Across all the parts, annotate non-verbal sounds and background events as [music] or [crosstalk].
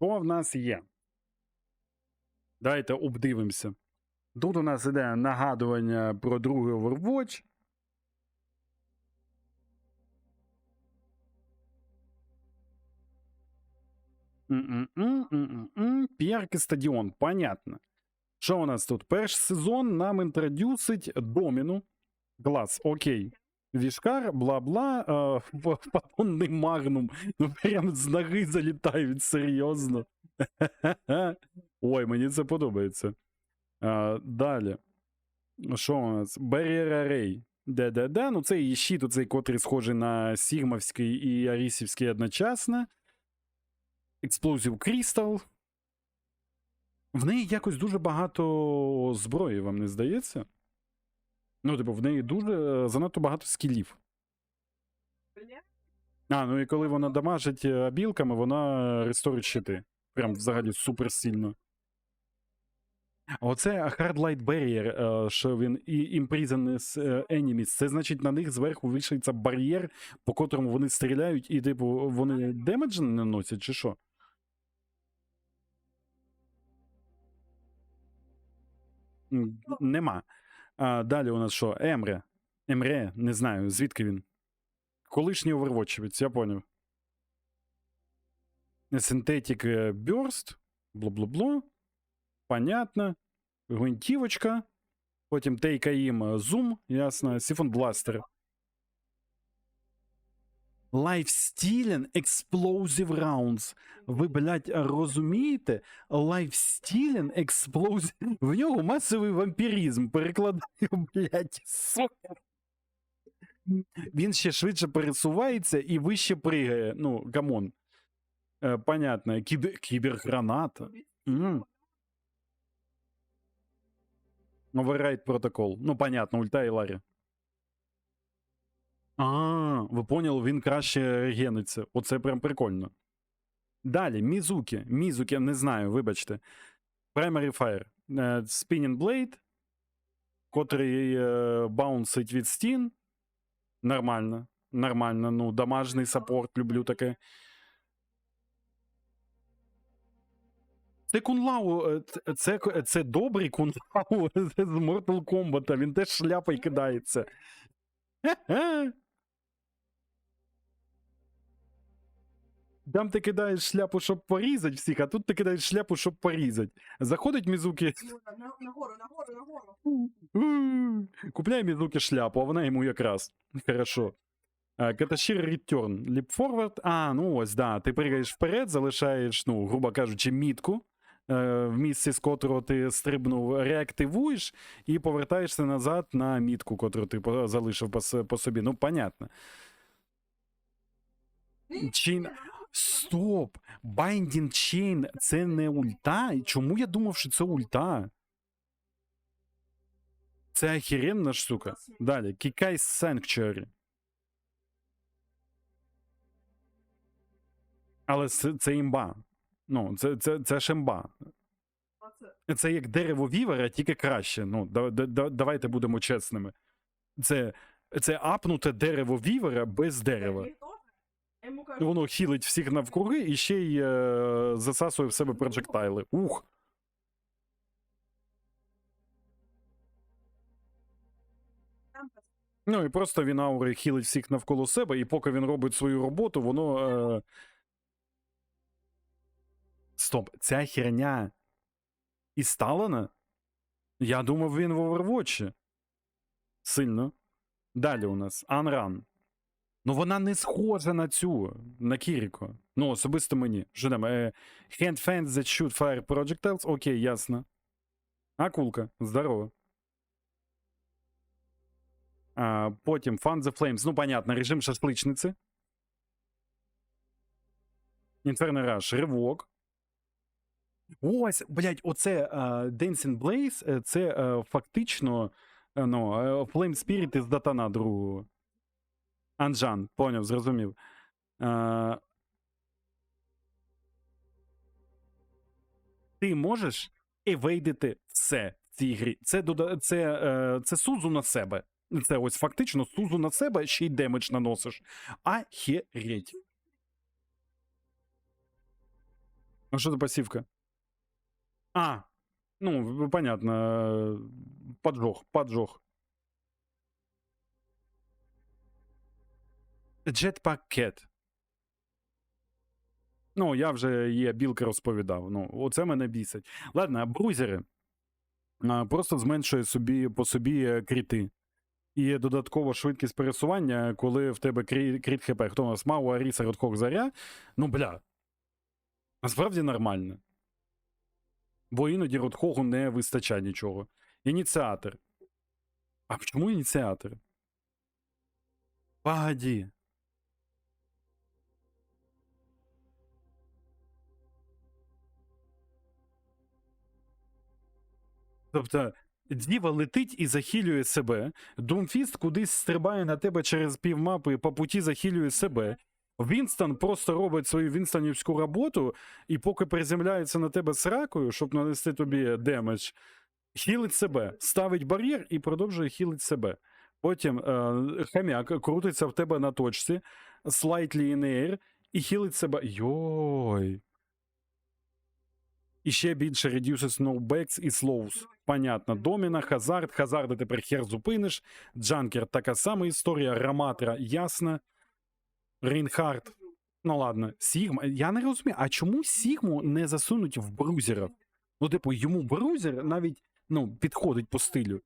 Що в нас є? Давайте обдивимося. Тут у нас іде нагадування про другий Overwatch. П'єрки стадіон, понятно. Що у нас тут? Перший сезон нам інтродюсить Доміну. Клас, окей. Вішкар, бла-бла, е, [laughs] патонний магнум. Ну прям з ноги залітають, серйозно. [laughs] Ой, мені це подобається. А, далі. Що у нас? Barrier Array. Де-де-де. Ну, це і щит, оцей, котрий схожий на Сігмовський і Арісівський одночасно. Explosive Crystal. В неї якось дуже багато зброї, вам не здається? Ну, типу, в неї дуже занадто багато скілів. А, ну і коли вона дамажить е, білками, вона ресторить щити. Прям взагалі супер сильно. Оце Hard Light Barrier, е, що він і Imprisoned е, Enemies. Це значить на них зверху вишиться бар'єр, по котрому вони стріляють, і, типу, вони демедж не наносять, чи що? Нема. А, далі у нас що? Емре. Емре, не знаю, звідки він. Колишній овервотчевець, я поняв. Synthetic е, Burst. Бло-бло-бло. Понятно. Гвинтівочка. Потім Тейкаїм Зум, ясно. Сифон Бластер. Lifestealing Explosive Rounds. Ви, блядь, розумієте? Lifestealing Explosive. В нього масовий вампіризм. Перекладаю, блядь, сука. Він ще швидше пересувається і вище пригає. Ну, камон. Е, понятно. Кібер... Кіберграната. Override протокол. Ну, понятно, ульта і Ларі. А, ви поняли, він краще регениться. Оце прям прикольно. Далі, Мізуки. Мізуки, не знаю, вибачте. Primary Fire. Е, Spinning Blade, котрий е, баунсить від стін. Нормально. Нормально. Ну, дамажний саппорт, люблю таке. Це Кунлау, е, це, це добрий Кунлау [laughs] з Mortal Kombat, він теж шляпою кидається. Там ти кидаєш шляпу, щоб порізати всіх, а тут ти кидаєш шляпу, щоб порізати. Заходить Мізуки, Ну, на- на- Нагору, нагору, нагору. «М, купляє Мізуки шляпу, а вона йому якраз. Хорошо. А, Каташір Return. Leap Forward. А, ну ось, да. Ти пригаєш вперед, залишаєш, ну, грубо кажучи, мітку. е, В місці, з котрого ти стрибнув, реактивуєш і повертаєшся назад на мітку, котру ти залишив по, собі. Ну, понятно. Chain... Стоп! Binding Chain це не ульта? Чому я думав, що це ульта? Це охеренна штука. Далі. Кікай Sanctuary. Але це, це імба. Ну, це, це, це ж імба. Це як дерево вівера, тільки краще. Ну, да, да, да, давайте будемо чесними. Це, це апнуте дерево вівера без дерева. Воно хілить всіх навкруги і ще й е, засасує в себе проджектайли. Ух. Ну і просто він аури хілить всіх навколо себе, і поки він робить свою роботу, воно. Е... Стоп, ця херня і Сталина? Я думав, він в Overwatch. Сильно. Далі у нас Анран. Ну, вона не схожа на цю, на Кіріко. Ну, особисто мені. Що там? Е, hand fans that shoot fire projectiles? Окей, ясно. Акулка, здорово. А, потім Fun the Flames. Ну, понятно, режим шашличниці. Inferno Rush, ривок. Ось, блядь, оце а, Dancing Blaze, е, це е, фактично ну, е, Flame Spirit із Датана другого. Анжан, поняв, зрозумів. А, ти можеш евейдити все в цій грі. Це, дода- це, е, це сузу на себе. Це ось фактично сузу на себе, ще й демедж наносиш. Ахереть. А що за пасівка? А, ну, понятно. е, Поджог, поджог. Jetpack Cat. Ну, я вже є білка розповідав. Ну, оце мене бісить. Ладно, брузери. Просто зменшує собі по собі е, кріти. І додатково швидкість пересування, коли в тебе крі- кріт хп. Хто у нас мав Аріса Родхок Заря? Ну, бля. Насправді нормально. Бо іноді Родхогу не вистачає нічого. Ініціатор. А чому ініціатор? Погоді. Тобто, Діва летить і захилює себе. Думфіст кудись стрибає на тебе через півмапи, по путі захилює себе. Вінстон просто робить свою вінстонівську роботу, і поки приземляється на тебе сракою, щоб нанести тобі демедж, хілить себе, ставить бар'єр і продовжує хілить себе. Потім е, хам'як крутиться в тебе на точці, slightly in і хілить себе. Йой. І ще більше reduces nobacks і slows. Понятно. Доміна, Хазард, Хазарда тепер хер зупиниш. Джанкер така сама історія. Раматра ясна. Рейнхард. Ну ладно, Сігма. Я не розумію, а чому Сігму не засунуть в брузера? Ну, типу, йому брузер навіть ну, підходить по стилю.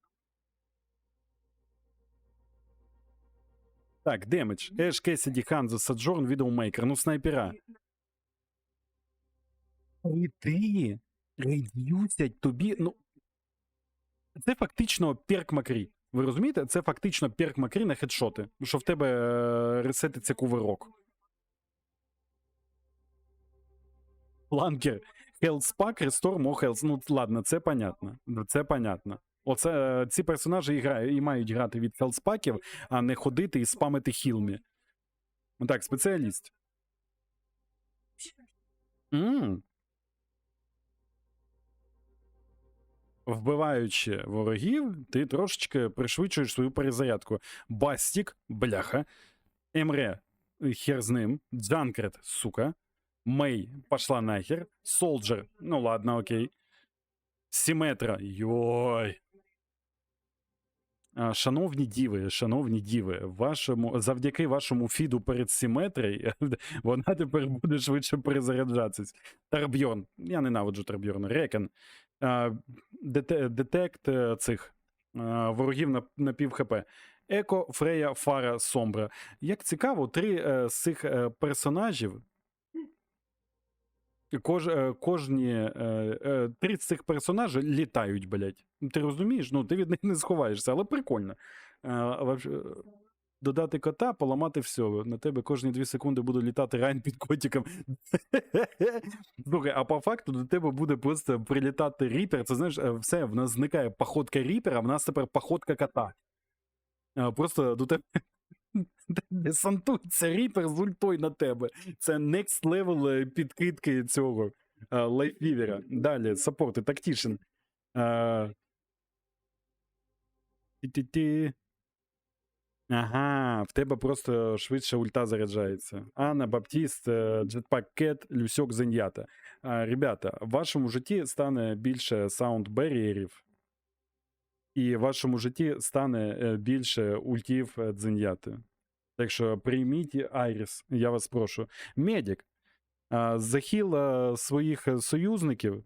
Так, демедж. Еш, Кесіді, Ханзо, Саджорн, Відоумейкер. Ну, снайпера. Ти редюсять тобі. Ну. Це фактично перк Макрі. Ви розумієте? Це фактично перк Макрі на хедшоти. Що в тебе е, ресетиться кувирок. Ланкер. Хелспак, Рестор, Мо Хелс. Ну, ладно, це понятно. Це понятно. Оце е, ці персонажі і, грають, і мають грати від хелспаків, а не ходити і спамити хілмі. Ну Так, спеціаліст. м Вбиваючи ворогів, ти трошечки пришвидшуєш свою перезарядку. Бастік, бляха, Емре, хер з ним, Джанкрет, сука, Мей, пошла нахер, Солджер, ну ладно, окей. Сіметра, йой. Шановні діви, шановні діви, вашому, завдяки вашому фіду перед симетриєю, [laughs] вона тепер буде швидше перезаряджатись. Тарбьорн. Я ненавиджу Тарбьорна. Рекен. Детект е, цих ворогів на, на пів хп. Еко, Фрея, Фара, Сомбра. Як цікаво, три е, з цих е, персонажів. Кож, е, кожні е, е, три з цих персонажів літають, блядь. Ти розумієш? Ну, ти від них не сховаєшся, але прикольно. Е, Додати кота, поламати все. На тебе кожні дві секунди буде літати Райн під котиком. [laughs] Слухай, а по факту до тебе буде просто прилітати ріпер. Це знаєш, е, все, в нас зникає походка ріпера, в нас тепер походка кота. Е, Просто до тебе десантується ріпер з ультою на тебе. Це next level е, підкидки цього лайфвівера. Далі, саппорти, тактішн. Е, Ага, в тебе просто швидше ульта заряджається. Анна, Баптіст, е, Jetpack Cat, Люсьок, Зеньята. Ребята, в вашому житті стане більше саунд-бар'єрів, і в вашому житті стане е, більше ультів е, Дзеньяти. Так що прийміть Айріс, я вас прошу. Медик. а, Захил е, своїх союзників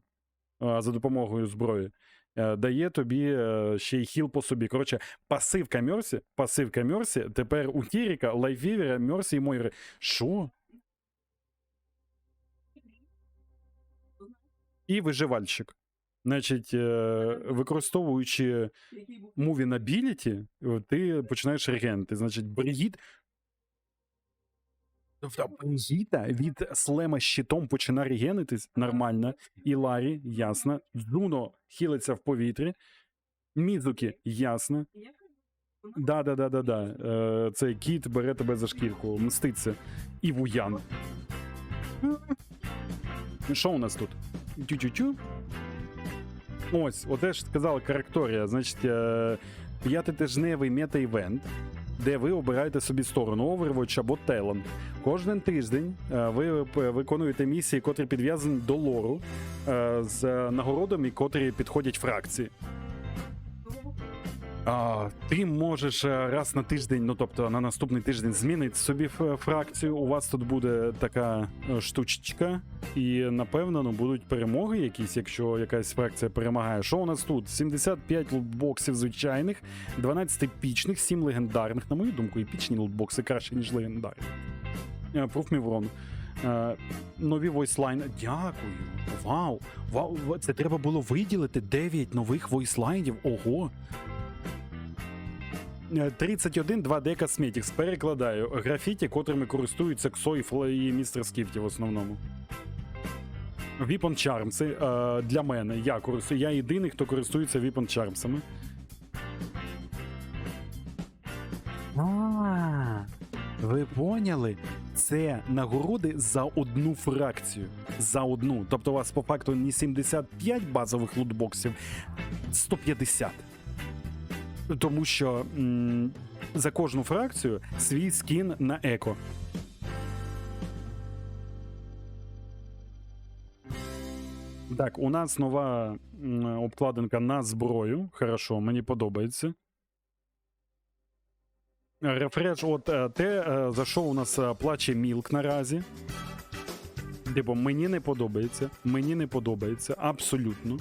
за допомогою зброї дає тобі ще й хіл по собі. Коротше, пасивка Мерсі, пасивка Мерсі, тепер у Тіріка, Лайфвівера, Мерсі і Мойри. Що? І виживальщик. Значить, е, використовуючи був Ability, ти починаєш регенти. Значить, Бригіт. Тобто Бригіта від слема щитом починає регенитись нормально. І Ларі, ясно. Дзуно хилиться в повітрі. Мізуки, ясно. Да, да, да, да, да. Е, цей кіт бере тебе за шкірку, мститься. І вуян. Що у нас тут? Тю-тю-тю. Ось, оте ж сказала коректорія. Значить, е, п'ятитижневий мета-івент. де ви обираєте собі сторону Overwatch або Talon. Кожен тиждень е, ви виконуєте місії, котрі підв'язані до лору е, з нагородами, котрі підходять фракції. Ти можеш е, раз на тиждень, ну тобто на наступний тиждень, змінити собі фракцію. У вас тут буде така е, штучечка, і напевно ну, будуть перемоги якісь, якщо якась фракція перемагає. Що у нас тут? 75 лутбоксів звичайних, 12 епічних, 7 легендарних. На мою думку, епічні лутбокси краще, ніж легендарні. Wrong. Е, Нові войслайни. Дякую. Вау. Вау. Це треба було виділити 9 нових войслайнів. Ого. Е, 31 2D Cosmetics. Перекладаю. Графіті, котрими користуються Ксо і містер Скіфті в основному. Weapon Charms. е, для мене. Я користую. Я єдиний, хто користується Charmsами. А, ви поняли? Це нагороди за одну фракцію. За одну. Тобто у вас по факту не 75 базових лутбоксів, 150. Тому що м, за кожну фракцію свій скін на еко. Так, у нас нова обкладинка на зброю. Хорошо, мені подобається. Рефреш, от е, те, е, за що у нас е, плаче Мілк наразі. Типу, мені не подобається. Мені не подобається. Абсолютно.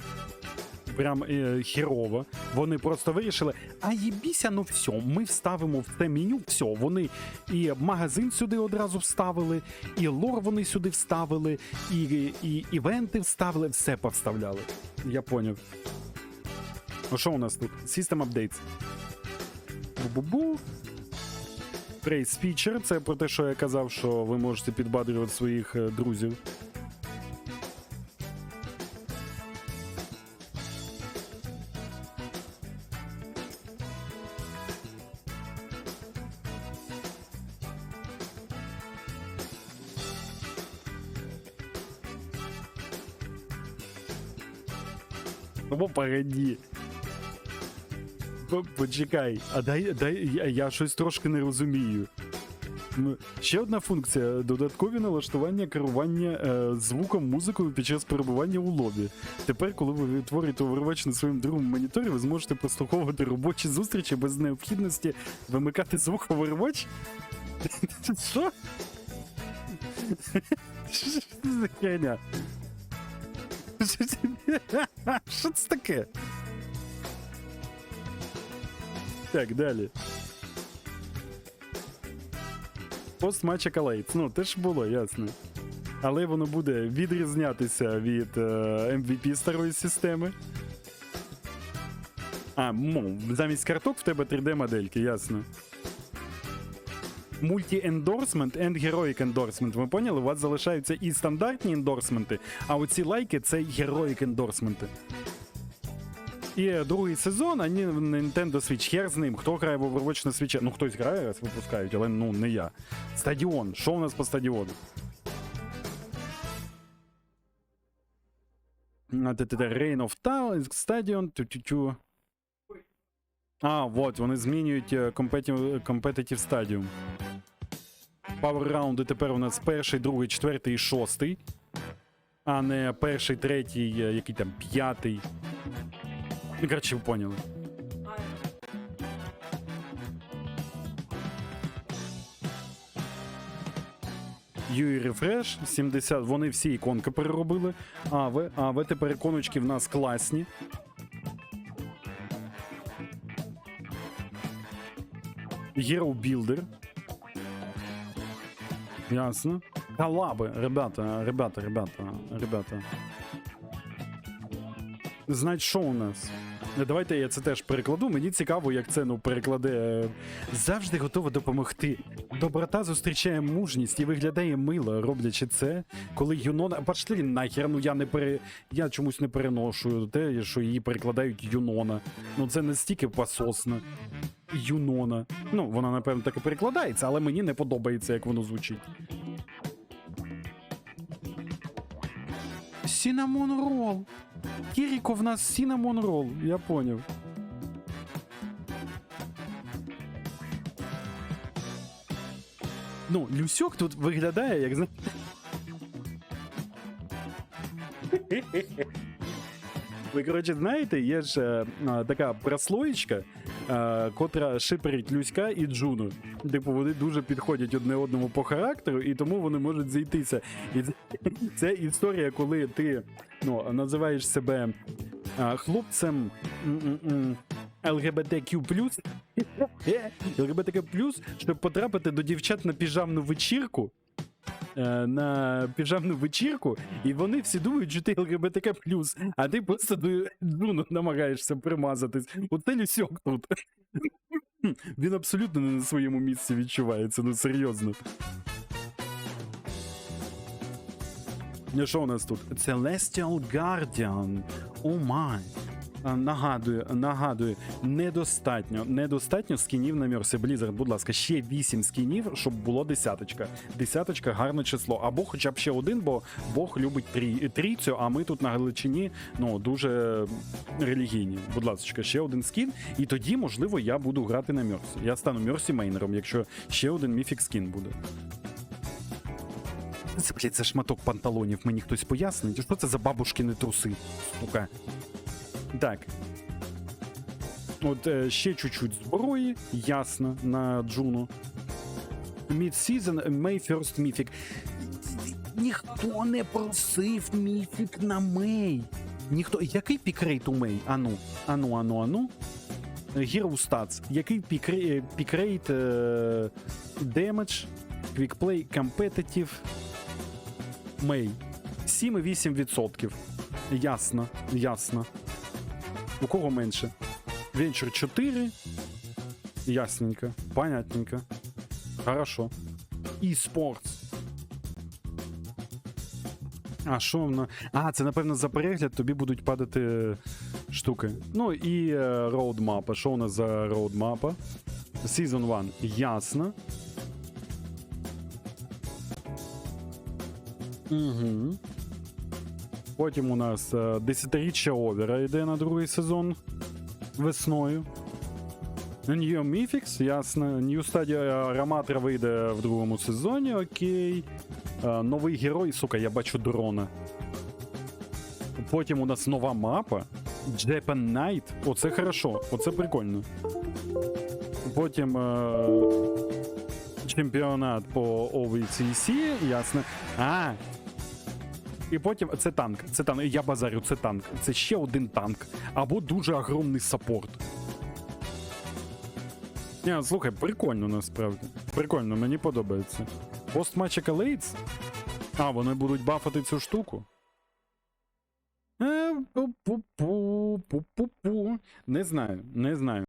Прям е, хірово. Вони просто вирішили, а їбіся, ну все, ми вставимо в це меню, все. Вони і магазин сюди одразу вставили, і лор вони сюди вставили, і, і івенти вставили, все повставляли. Я поняв. Ну що у нас тут? System Updates. Бу-бу-бу. Trace Feature, це про те, що я казав, що ви можете підбадрювати своїх е, друзів. Погоді. Почекай, а дай, дай я, я щось трошки не розумію. Ну, Ще одна функція: додаткові налаштування керування е, звуком, музикою під час перебування у лобі. Тепер, коли ви відтворюєте Overwatch на своєму другому моніторі, ви зможете прослуховувати робочі зустрічі без необхідності вимикати звук Overwatch? [laughs] Що? [laughs] Що це херня? [laughs] Що це- таке? Так, далі. Пост матча Калейт. Ну, те ж було, ясно. Але воно буде відрізнятися від е, MVP старої системи. А, замість карток в тебе 3D-модельки, ясно. Мульті-ендорсмент і героїк ендорсмент. Ви поняли? У вас залишаються і стандартні ендорсменти, а оці лайки це героїк ендорсменти. І е, другий сезон, а Nintendo Switch, хер з ним. Хто грає в Overwatch на Switch? Ну, хтось грає, раз випускають, але ну не я. Стадіон. Що у нас по стадіону? Reign of Talent, тю-тю-тю. А, от, вони змінюють е, Competitive, competitive Stadium. Power раунди тепер у нас перший, другий, четвертий і шостий. А не перший, третій, е, який там п'ятий. Ну, коротше, ви поняли. UI Refresh 70, вони всі іконки переробили. А ви, а ви тепер іконочки в нас класні. Hero Builder. Ясно. Коллаби, ребята, ребята, ребята, ребята. Значить, що у нас? Давайте я це теж перекладу. Мені цікаво, як це ну перекладе. Завжди готова допомогти. Доброта зустрічає мужність і виглядає мило, роблячи це, коли Юнона. Пошли нахер, ну я не пере. Я чомусь не переношую те, що її перекладають Юнона. Ну це настільки пососно. Юнона. Ну, вона, напевно, так і перекладається, але мені не подобається, як воно звучить. Сінамон рол. Кіріко в нас сінамон рол, я поняв. Ну, Люсьок тут виглядає, як зна- Ви, коротше, знаєте, є ж е, а, така прослоєчка, е, котра шиперить Люська і Джуну. Типу, вони дуже підходять одне одному по характеру, і тому вони можуть зійтися. І це, історія, коли ти ну, називаєш себе а, хлопцем м-м-м, ЛГБТQ+, [laughs] ЛГБТQ+, щоб потрапити до дівчат на піжамну вечірку. Е, На піжамну вечірку, і вони всі думають, що ти ЛГБТК+, а ти просто до намагаєшся примазатись. Оце Люсьок тут. [laughs] Він абсолютно не на своєму місці відчувається, ну серйозно. Ну, Що у нас тут? Celestial Guardian. О май. А, Нагадую, нагадую, недостатньо, недостатньо скінів на Мерсі Blizzard. Будь ласка, ще 8 скінів, щоб було десяточка. Десяточка гарне число. Або хоча б ще один, бо Бог любить трій, трійцю, а ми тут на Галичині ну, дуже релігійні. Будь ласка, ще один скін, і тоді, можливо, я буду грати на Мерсі. Я стану Мерсі мейнером, якщо ще один міфік скін буде. Це, блядь, це шматок панталонів, мені хтось пояснить. Що це за бабушкини труси? Сука. Так. От е, ще чуть-чуть зброї, ясно, на Джуну. Mid-season May First Mythic. Ніхто не просив міфік на Мей. Ніхто. Який пікрейт у Мей? Ану, ану, ану, ану. Hero Stats. Який пікрей- пікрейт е, Damage, Quickplay Competitive Мей. 7,8%. Ясно, ясно. У кого менше? Венчур 4. Ясненько. Понятненько. Хорошо. E-Sports. А, що воно? А, це, напевно, за перегляд тобі будуть падати штуки. Ну і е, роудмапа. Що у нас за роудмапа? Season 1. Ясно. Угу. Потім у нас е, десятиріччя овера йде на другий сезон весною. New Mythics, ясно. New Stadia Раматра вийде в другому сезоні, окей. Е, новий герой, сука, я бачу дрона. Потім у нас нова мапа. Japan Knight. Оце хорошо, оце прикольно. Потім е, чемпіонат по OVCC, ясно. А, і потім це танк. Це танк. Я базарю, це танк. Це ще один танк. Або дуже огромний саппорт. Ні, слухай, прикольно насправді. Прикольно, мені подобається. Постматч Accolades? А, вони будуть бафати цю штуку. Е. Не знаю, не знаю.